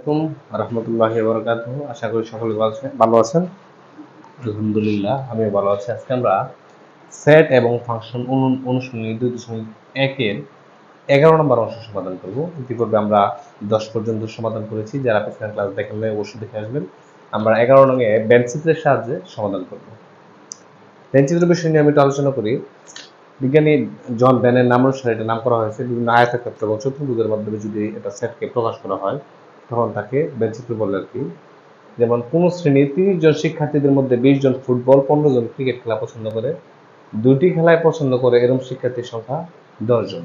আলাইকুম রহমতুল্লাহ বরকাত আশা করি সকলে ভালো আছেন। আলহামদুলিল্লাহ আমি ভালো আছি। আজকে আমরা সেট এবং ফাংশন অনুশীলনী দুই দশমিক একের এগারো নম্বর অংশ সমাধান করব। ইতিপূর্বে আমরা দশ পর্যন্ত সমাধান করেছি। যারা পেছনে ক্লাস দেখেন অবশ্যই দেখে আসবেন। আমরা এগারো নঙে বেঞ্চিত্রের সাহায্যে সমাধান করব। বেঞ্চিত্র বিষয় নিয়ে আমি একটু আলোচনা করি। বিজ্ঞানী জন ব্যানের নাম অনুসারে এটা নাম করা হয়েছে। বিভিন্ন আয়তক্ষেত্র এবং চতুর্ভুজের মাধ্যমে যদি এটা সেটকে প্রকাশ করা হয় তখন তাকে বেঞ্চিত্র বলে আর কি। যেমন কোন শ্রেণির তিরিশ জন শিক্ষার্থীদের মধ্যে বিশ জন ফুটবল পনেরো জন ক্রিকেট খেলা পছন্দ করে দুটি খেলায় পছন্দ করে এরকম শিক্ষার্থীর সংখ্যা দশ জন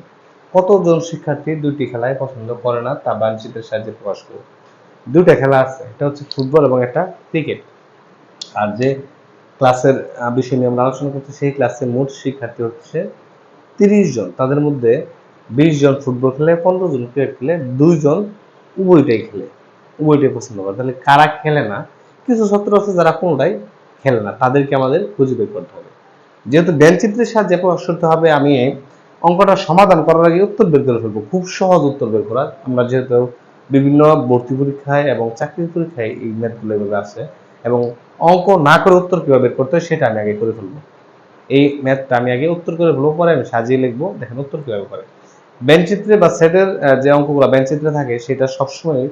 কতজন শিক্ষার্থী দুটি খেলায় পছন্দ করে না তা বাঞ্চিতের সাহায্যে প্রকাশ করে দুটা খেলা আছে এটা হচ্ছে ফুটবল এবং একটা ক্রিকেট। আর যে ক্লাসের বিষয় নিয়ে আমরা আলোচনা করছি, সেই ক্লাসে মোট শিক্ষার্থী হচ্ছে তিরিশ জন তাদের মধ্যে বিশ জন ফুটবল খেলে পনেরো জন ক্রিকেট খেলে, দুইজন উভয়টাই খেলে, উভয়টাই পছন্দ করে। তাহলে কারা খেলে না? কিছু ছাত্র আছে যারা কোনোটাই খেলে না, তাদেরকে আমাদের খুঁজে বের করতে হবে। যেহেতু বেঞ্চিত্রের সাহায্যে প্রকাশ করতে হবে, আমি অঙ্কটা সমাধান করার আগে উত্তর বের করে ফেলব। খুব সহজ উত্তর বের করা আমরা যেহেতু বিভিন্ন ভর্তি পরীক্ষায় এবং চাকরির পরীক্ষায় এই ম্যাথগুলো এভাবে আসে এবং অঙ্ক না করে উত্তর কীভাবে বের করতে হয় সেটা আমি আগে করে ফেলব। এই ম্যাথটা আমি আগে উত্তর করে ফেলব, পরে আমি সাজিয়ে লিখব। দেখেন উত্তর কীভাবে করে। বেঞ্চিত্রে বা সেটের যে অঙ্কগুলো বেঞ্চিত্রে থাকে, সেটা সবসময়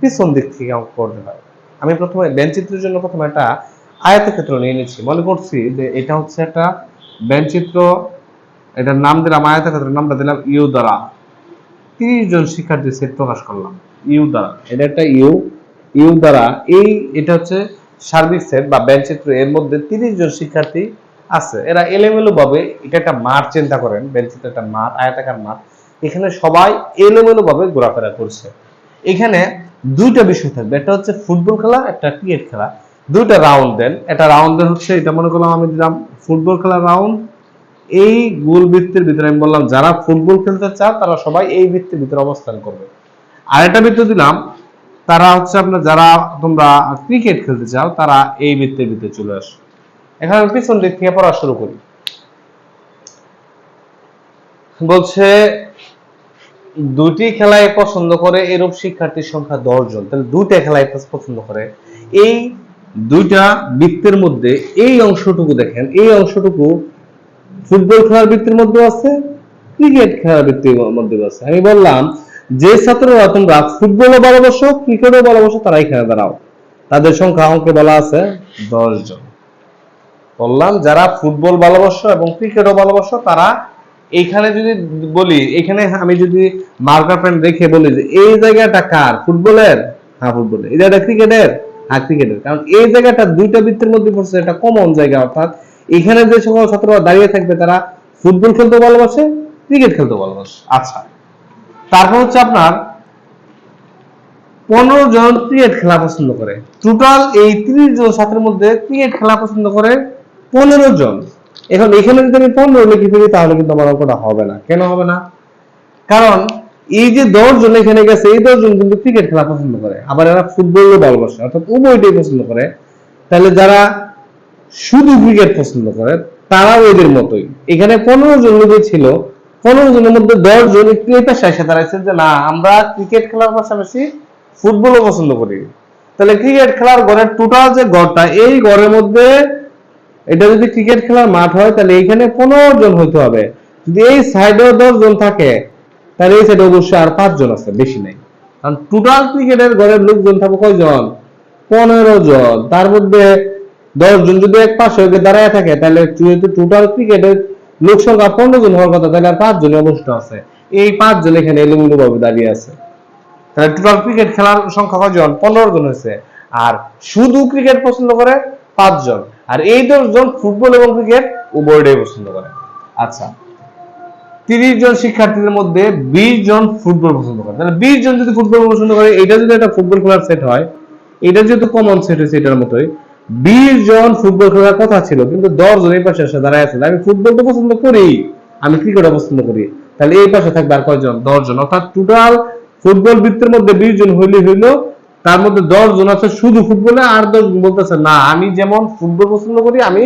পিছন দিক থেকে অঙ্ক করতে হয়। আমি প্রথমে বেঞ্চিত্রের জন্য প্রথমে একটা আয়তক্ষেত্র নিয়ে নিচ্ছি। মনে করছি যে এটা হচ্ছে একটা বেঞ্চিত্র এটার নাম দিলাম আয়তক্ষেত্রের, নামটা দিলাম ইউ দ্বারা। তিরিশ জন শিক্ষার্থী সেট প্রকাশ করলাম, ইউ দ্বারা। এটা একটা ইউ ইউ দ্বারা। এই, এটা হচ্ছে সার্বিক সেট বা বেঞ্চিত্র এর মধ্যে তিরিশ জন শিক্ষার্থী আছে। এরা এলোমেলো ভাবে এটা একটা মাঠ চিন্তা করেন বেঞ্চিত্র একটা মাঠ, আয়তাকার মাঠ। এখানে সবাই এলোমেলো ভাবে ঘোরাফেরা করছে। এখানে দুইটা বিষয় থাকবে, একটা হচ্ছে ফুটবল খেলা, একটা ক্রিকেট খেলা। দুইটা রাউন্ড দেন। একটা রাউন্ড দেন হচ্ছে, এটা মনে করলাম আমি দিলাম ফুটবল খেলা রাউন্ড এই গোল বৃত্তের ভিতরে আমি বললাম, যারা ফুটবল খেলতে চাও তারা সবাই এই বৃত্তের ভিতরে অবস্থান করবে। আর একটা বৃত্ত দিলাম, তারা হচ্ছে আপনার যারা তোমরা ক্রিকেট খেলতে চাও, তারা এই বৃত্তের ভিতরে চলে আসো। এখন পিছন দিক থেকে পড়া শুরু করি। বলছে দুটি খেলায় পছন্দ করে, এরূপ শিক্ষার্থীর সংখ্যা দশ জন তাহলে দুইটা খেলায় পছন্দ করে। এই দুইটা বৃত্তের মধ্যে এই অংশটুকু দেখেন, এই অংশটুকু ফুটবল খেলার বৃত্তির মধ্যে আছে, ক্রিকেট খেলার বৃত্তির মধ্যে আছে। আমি বললাম, যে ছাত্ররা তোমরা ফুটবলও ভালোবাসো, ক্রিকেটও ভালোবাসো, তারাই খেলে দাঁড়াও। তাদের সংখ্যা অঙ্কে বলা আছে দশ জন বললাম, যারা ফুটবল ভালোবাসো এবং ক্রিকেটও ভালোবাসো, তারা এইখানে যদি বলি, এখানে আমি যদি মার্কার পেন রেখে বলি যে, এই জায়গাটা কার? ফুটবলের? হ্যাঁ ফুটবলের। এই জায়গাটা ক্রিকেটের? হ্যাঁ ক্রিকেটের। কারণ এই জায়গাটা দুইটা বৃত্তের মধ্যে পড়ছে, এটা কমন জায়গা, অর্থাৎ এখানে যে সকল ছাত্ররা দাঁড়িয়ে থাকবে, তারা ফুটবল খেলতে ভালোবাসে, ক্রিকেট খেলতে ভালোবাসে। আচ্ছা তারপর হচ্ছে আপনার পনেরো জন ক্রিকেট খেলা পছন্দ করে। টোটাল এই ত্রিশ জন ছাত্রের মধ্যে ক্রিকেট খেলা পছন্দ করে পনেরো জন। এখন এখানে যদি আমি পনেরো লিখে ফেলি, তাহলে কিন্তু আমার অঙ্কটা হবে না। কেন হবে না? কারণ এই যে দশ জন এখানে গেছে, এই দশ জন কিন্তু ক্রিকেট খেলা পছন্দ করে। আবার এরা ফুটবলও ভালোবাসে অর্থাৎ উভয়টাই পছন্দ করে। তাহলে যারা শুধু ক্রিকেট পছন্দ করে, তারাও এদের মতোই। এখানে পনেরো জন লোক ছিল। পনেরো জনের মধ্যে দশ জন একটু এই পেশায় এসে দাঁড়াইছে যে, না, আমরা ক্রিকেট খেলার পাশাপাশি ফুটবলও পছন্দ করি। তাহলে ক্রিকেট খেলার ঘরের টোটাল যে গড়টা এই ঘরের মধ্যে এটা যদি ক্রিকেট খেলার মাঠ হয়, তাহলে এইখানে পনেরো জন হইতে হবে। যদি এই সাইডেও দশ জন থাকে, তাহলে এই সাইডে অবশ্যই আর পাঁচ জন আছে, বেশি নাই। কারণ টোটাল ক্রিকেটের ঘরের লোকজন থাকবে কয়জন? পনেরো জন। তার মধ্যে দশ জন যদি এক পাশে দাঁড়ায় থাকে, তাহলে যেহেতু টোটাল ক্রিকেটের লোক সংখ্যা পনেরো জন হওয়ার কথা, তাহলে আর পাঁচ জন অবশ্য আছে। এই পাঁচ জন এখানে এলোমেলো ভাবে দাঁড়িয়ে আছে। তাহলে টোটাল ক্রিকেট খেলার সংখ্যা কয়জন? পনেরো জন হয়েছে। আর শুধু ক্রিকেট পছন্দ করে পাঁচজন। আর এই দশজন ফুটবল এবং ক্রিকেট উভয়টাই পছন্দ করে। আচ্ছা তিরিশ জন শিক্ষার্থীদের মধ্যে বিশ জন ফুটবল পছন্দ করে। তাহলে বিশ জন যদি ফুটবল পছন্দ করে, এটা যদি একটা ফুটবল খেলার সেট হয়, এটা যেহেতু কমন সেট হয়েছে এটার মতোই, বিশ জন ফুটবল খেলার কথা ছিল, কিন্তু দশ জন এই পাশে এসে দাঁড়ায় আছে। আমি ফুটবল তো পছন্দ করি, আমি ক্রিকেটও পছন্দ করি। তাহলে এই পাশে থাকবে আর কয়জন? দশ জন। অর্থাৎ টোটাল ফুটবল বৃত্তের মধ্যে বিশ জন হইলে হইল তার মধ্যে দশ জন আছে শুধু ফুটবলে, আর দশ বলতেছে, না, আমি যেমন ফুটবল পছন্দ করি, আমি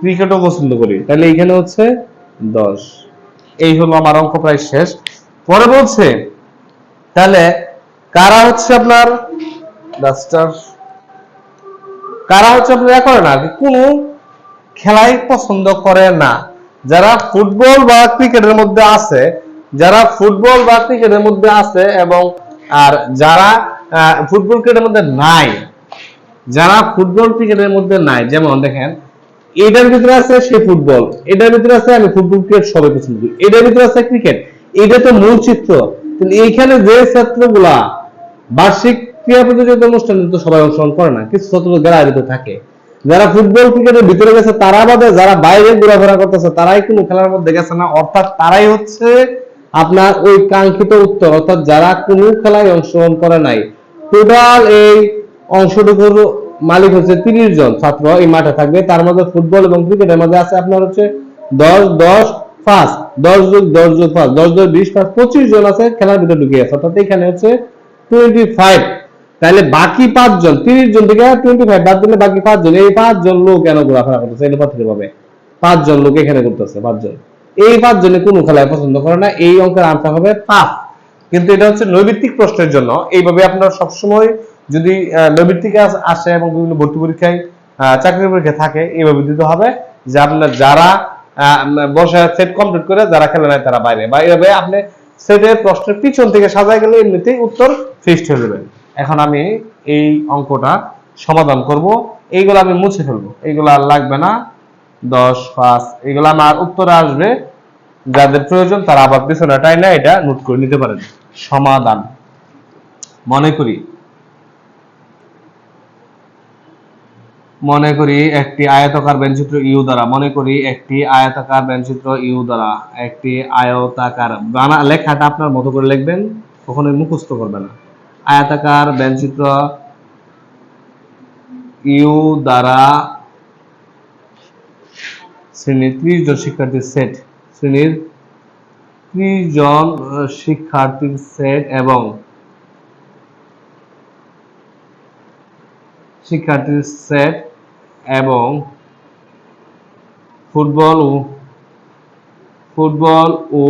ক্রিকেটও পছন্দ করি। তাহলে এখানে হচ্ছে দশ। এই হলো আমার অঙ্ক প্রায় শেষ। পরে বলছে, তাহলে কারা হচ্ছে আপনার কারা হচ্ছে আপনার ইয়া করে না কোনো খেলাই পছন্দ করে না। যারা ফুটবল বা ক্রিকেটের মধ্যে আছে, যারা ফুটবল বা ক্রিকেটের মধ্যে আছে এবং, আর যারা ফুটবল ক্রিকেটের মধ্যে নাই। যারা ফুটবল ক্রিকেটের মধ্যে নাই, যেমন দেখেন, এটার ভিতরে আছে সে ফুটবল এটার ভিতরে আছে আমি ফুটবল ক্রিকেট সবাই পছন্দ করি। এটার ভিতরে আছে ক্রিকেট এটা তো মূল চিত্র। কিন্তু এইখানে যে ছাত্রগুলা বার্ষিক ক্রীড়া প্রতিযোগিতা অনুষ্ঠানে তো সবাই অংশগ্রহণ করে না, কিছু ছাত্র গ্যালারিতে থাকে। যারা ফুটবল ক্রিকেটের ভিতরে গেছে, তারা বাদে যারা বাইরে ঘোরাফেরা করতেছে, তারাই কোনো খেলার মধ্যে গেছে না। অর্থাৎ তারাই হচ্ছে আপনার ওই কাঙ্ক্ষিত উত্তর। অর্থাৎ যারা কোনো খেলায় অংশগ্রহণ করে নাই টোটাল এই অংশটুকুর মালিক হচ্ছে তিরিশ জন ছাত্র এই মাঠে থাকবে। তার মধ্যে ফুটবল এবং ক্রিকেটের মধ্যে আছে আপনার হচ্ছে দশ দশ, পাঁচ, দশ যোগ দশ যোগ, পাঁচ, দশ যোগ, বিশ, পাঁচ, পঁচিশ জন আছে খেলার ভিতরে ঢুকে আছে। অর্থাৎ এখানে হচ্ছে টোয়েন্টি ফাইভ তাহলে বাকি পাঁচজন তিরিশ জন থেকে টোয়েন্টি ফাইভ বাদ দিলে বাকি পাঁচজন এই পাঁচজন লোক কেন ঘোরাফেরা করতেছে? এটা পাত্রী পাবে পাঁচজন লোক এখানে করতেছে পাঁচজন এই পাঁচজনে কোনো খেলায় পছন্দ করে না, এই অঙ্কের আনসার হবে পাঁচ। কিন্তু এটা হচ্ছে নৈবিত্তিক প্রশ্নের জন্য। এইভাবে আপনার সবসময় যদি নৈবিত্তিক আসে এবং বিভিন্ন ভর্তি পরীক্ষায় আহ, চাকরির পরীক্ষা থাকে এইভাবে দিতে হবে যে আপনার যারা বসে সেট কমপ্লিট করে যারা খেলে নাই তারা বাইরে। বা এইভাবে আপনি সেটের প্রশ্নের পিছন থেকে সাজায় গেলে এমনিতেই উত্তর ফিক্সড হয়ে যাবে। এখন আমি এই অঙ্কটা সমাধান করব। এইগুলো আমি মুছে ফেলব। এইগুলো আর লাগবে না। দশ পাঁচ এগুলো আমার উত্তরে আসবে। যাদের প্রয়োজন তারা আবার পিছনে টাইনা এটা নোট করে নিতে পারেন। সমাধান। মনে করি। মনে করি একটি আয়তাকার ব্যঞ্চিত্র ইউ দ্বারা, মনে করি একটি আয়তাকার ব্যঞ্চিত্র ইউ দ্বারা, একটি আয়তাকার বানা, লেখাটা আপনার মতো করে লিখবেন, কখনোই মুখস্থ করবে না। আয়তাকার ব্যঞ্চিত্র ইউ দ্বারা শ্রেণির ত্রিশ জন শিক্ষার্থীর সেট শ্রেণির ত্রিশ জন শিক্ষার্থীর সেট এবং শিক্ষার্থীর সেট এবং ফুটবল ও ফুটবল ও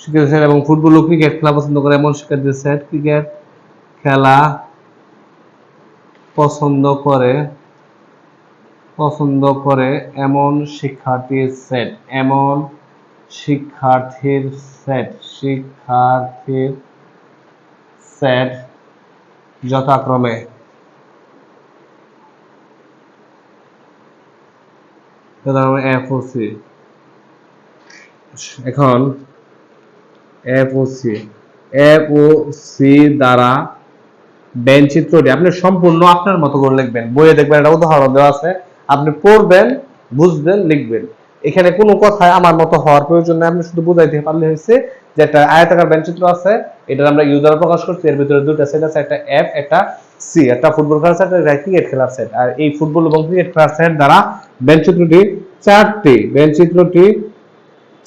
শিক্ষার্থীর সেট এবং ফুটবল ও ক্রিকেট খেলা পছন্দ করে। এমন শিক্ষার্থীর সেট ক্রিকেট খেলা পছন্দ করে। পছন্দ করে এমন শিক্ষার্থীর সেট এমন শিক্ষার্থীর সেট শিক্ষার্থীর সেট যথাক্রমে। এফ ও সি এখন এফ ও সি এফ দ্বারা বেন আপনি সম্পূর্ণ আপনার মতো করে লিখবেন। বইয়ে দেখবেন একটা উদাহরণ দেওয়া আছে। আপনি পড়বেন, বুঝবেন, লিখবেন। এখানে কোনো কথায় আমার মতো হওয়ার প্রয়োজন নেই। আপনি শুধু বুঝাইতে পারলে হয়েছে যে একটা আয়তাকার বেন চিত্র আছে এটা আমরা ইউজার প্রকাশ করছি। এর ভিতরে দুটো সেট আছে, একটা এফ একটা সি একটা ফুটবল খেলার সেট একটা ক্রিকেট খেলার সেট আর এই ফুটবল এবং ক্রিকেট খেলার সেট দ্বারা বেন চিত্রটি চারটি বেন চিত্রটি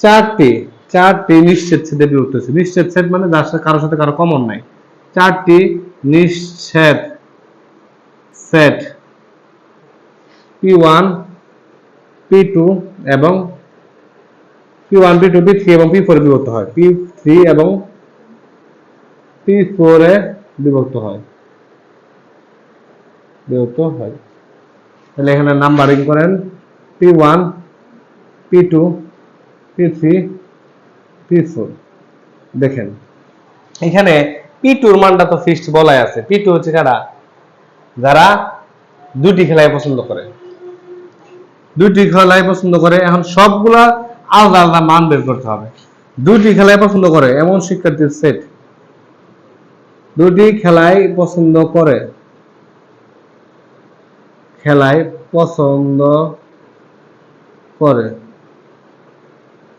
চারটি চারটি নিশ্চিত সেটে বিভক্ত হয়েছে নিশ্চিত সেট মানে যার সাথে, কারোর সাথে কারও কমন নাই। চারটি নিশ্চিত set P one P two এবং P one P two P three এবং পি ফোরে বিভক্ত হয়। পি এবং পি ফোরে বিভক্ত হয়। বিভক্ত হয়। তাহলে এখানে নাম্বারিং করেন। P one P two P three P four দেখেন, এখানে পি টুর মানটা তো ফিক্সড বলাই আছে। পি টু হচ্ছে কারা? যারা দুটি খেলায় পছন্দ করে। দুটি খেলায় পছন্দ করে, এখন সবগুলা আলাদা আলাদা মান বের করতে হবে। দুটি খেলায় পছন্দ করে, এমন শিক্ষার্থীর সেট দুটি খেলায় পছন্দ করে। খেলায় পছন্দ করে।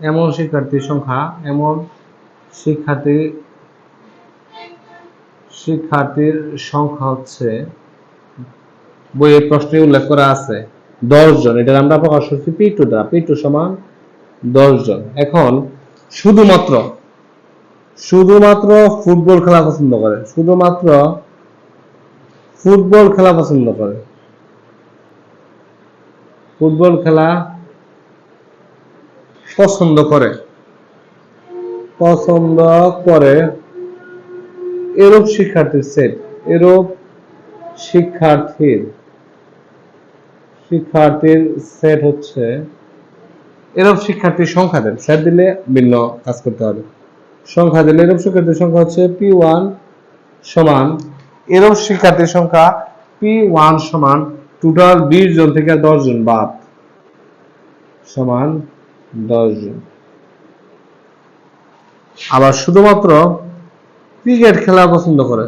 এমন শিক্ষার্থীর সংখ্যা, এমন শিক্ষার্থী, শিক্ষার্থীর সংখ্যা হচ্ছে বইয়ের প্রশ্নে উল্লেখ করা আছে। দশ জন, এটা আমরা প্রকাশ করছি পি টু দ্বারা পি টু সমান দশ জন। এখন, শুধুমাত্র শুধুমাত্র ফুটবল খেলা পছন্দ করে, শুধুমাত্র ফুটবল খেলা পছন্দ করে। ফুটবল খেলা পছন্দ করে। পছন্দ করে এরূপ শিক্ষার্থীর সেট এরূপ শিক্ষার্থীর শিক্ষার্থীর সেট হচ্ছে, এরূপ শিক্ষার্থীর সংখ্যা দেন। সেট দিলে ভিন্ন কাজ করতে হবে। সংখ্যা দিলে এরূপ শিক্ষার্থীর সংখ্যা হচ্ছে পি ওয়ান সমান, এরূপ শিক্ষার্থীর সংখ্যা পি ওয়ান সমান টোটাল বিশ জন থেকে দশ জন বাদ সমান দশ জন। আবার শুধুমাত্র ক্রিকেট খেলা পছন্দ করে।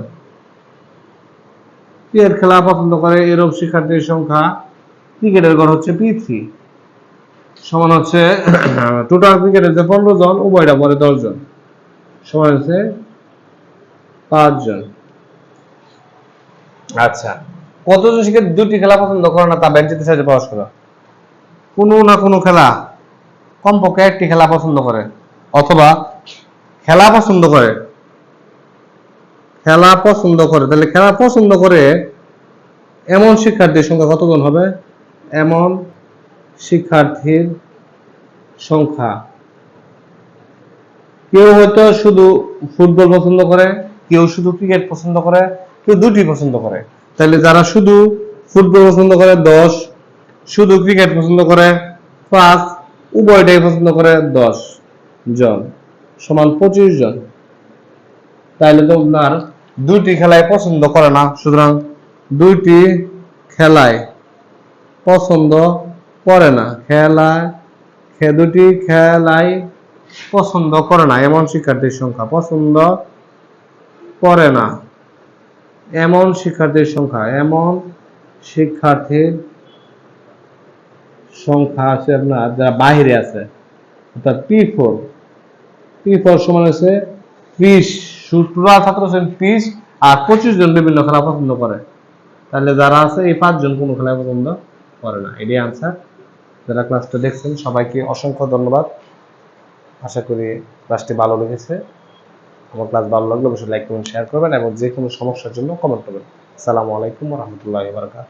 ক্রিকেট খেলা পছন্দ করে, এরূপ শিক্ষার্থীর সংখ্যা ক্রিকেটের গড় হচ্ছে পি থ্রি। সমান হচ্ছে টোটাল ক্রিকেটের যে পনেরো জন উভয়টা পরে দশ জন। সমান হচ্ছে পাঁচ জন। আচ্ছা কতজন শিক্ষার্থী দুটি খেলা পছন্দ করে না তা বেঞ্চিতে সাহায্যে প্রকাশ করো কোনো না কোনো খেলা। কমপক্ষে একটি খেলা পছন্দ করে। অথবা খেলা পছন্দ করে। খেলা পছন্দ করে। তাহলে খেলা পছন্দ করে এমন শিক্ষার্থীর সংখ্যা কতজন হবে? এমন শিক্ষার্থীর সংখ্যা। কেউ হয়তো শুধু ফুটবল পছন্দ করে, কেউ শুধু ক্রিকেট পছন্দ করে, কেউ দুটি পছন্দ করে। তাহলে যারা শুধু ফুটবল পছন্দ করে, দশ। শুধু ক্রিকেট পছন্দ করে, পাঁচ। উভয়টাই পছন্দ করে, দশ জন। সমান পঁচিশ জন। তাহলে তো আপনার দুইটি খেলায় পছন্দ করে না। সুতরাং দুইটি খেলায় পছন্দ করে না। খেলায় দুটি খেলায় পছন্দ করে না। এমন শিক্ষার্থীর সংখ্যা পছন্দ করে না। এমন শিক্ষার্থীর সংখ্যা, এমন শিক্ষার্থীর সংখ্যা আছে আপনার যারা বাহিরে আছে। অর্থাৎ পি ফোর পি ফোর সমান আছে ত্রিশ। টোটাল ছাত্র আছেন ত্রিশ আর পঁচিশ জন বিভিন্ন খেলা পছন্দ করে। তাহলে যারা আছে এই পাঁচজন কোনো খেলা পছন্দ করে না, এটাই আনসার যারা ক্লাসটা দেখছেন, সবাইকে অসংখ্য ধন্যবাদ। আশা করি ক্লাসটি ভালো লেগেছে। আমার ক্লাস ভালো লাগলে অবশ্যই লাইক করবেন শেয়ার করবেন এবং যে কোনো সমস্যার জন্য কমেন্ট করবেন। সালামু আলাইকুম রহমতুল্লাহ বারকাত